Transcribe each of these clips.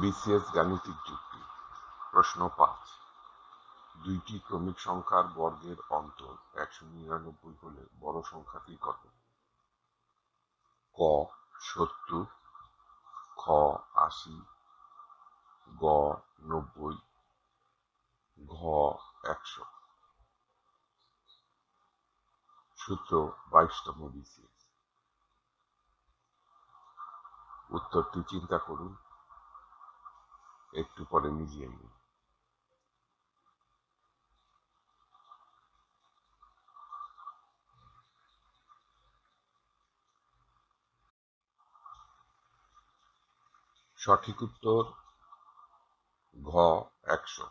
BCS গাণিতিক যুক্তি। প্রশ্ন পাঁচ। দুইটি ক্রমিক সংখ্যার বর্গের অন্তর একশো নিরানব্বই হলে বড় সংখ্যাটি কত? ক, সত্তর, খ, আশি, গ, নব্বই, ঘ, একশো। সূত্র বাইশতম বিসিএস। উত্তরটি চিন্তা করুন। একটু পরে মিলিয়ে নিন সঠিক উত্তর, ঘ, একশো।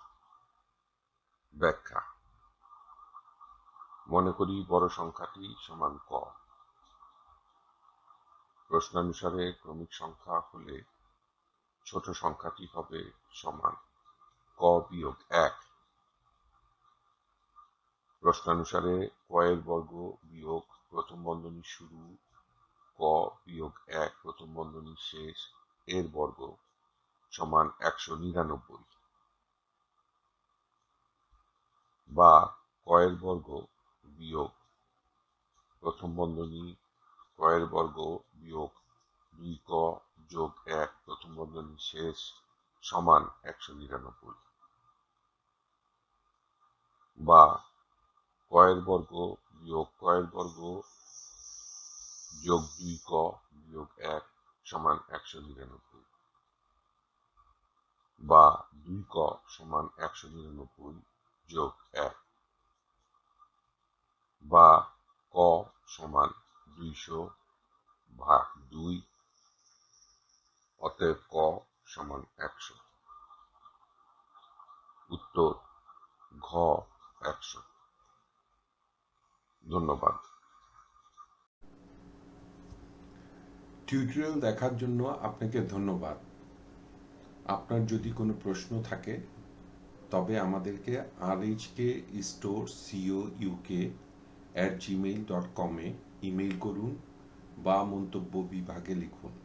ব্যাখ্যা। মনে করি বড় সংখ্যাটি সমান ক। প্রশ্নানুসারে ক্রমিক সংখ্যা হলে ছোট সংখ্যাটি হবে সমান ক বিয়োগ এক। প্রশ্নানুসারে ক এর বর্গ বিয়োগ প্রথম বন্ধনী শুরু, ক বিয়োগ এক প্রথম বন্ধনী শেষ, এর বর্গ সমান একশো নিরানব্বই। বা কয়ের বর্গ বিয়োগ প্রথম বন্ধনী, কয়ের বর্গ বিয়োগ দুই ক যোগ এক, প্রথম বন্ধনী শেষ, সমান একশো নিরানব্বই। বা কয়ের বর্গ বিয়োগ কয়ের বর্গ যোগ দুই ক বিয়োগ এক সমান একশো নিরানব্বই। বা দুই ক সমান একশো নিরানব্বই যোগ এক। বা ক সমান দুইশো ভাগ দুই অতএব ক সমান একশো। উত্তর, ঘ একশো। ধন্যবাদ। টিউটোরিয়াল দেখার জন্য আপনাকে ধন্যবাদ। আপনার যদি কোনো প্রশ্ন থাকে, তবে আমাদেরকে R H K store co UK at Gmail dot কমে ইমেইল করুন বা মন্তব্য বিভাগে লিখুন।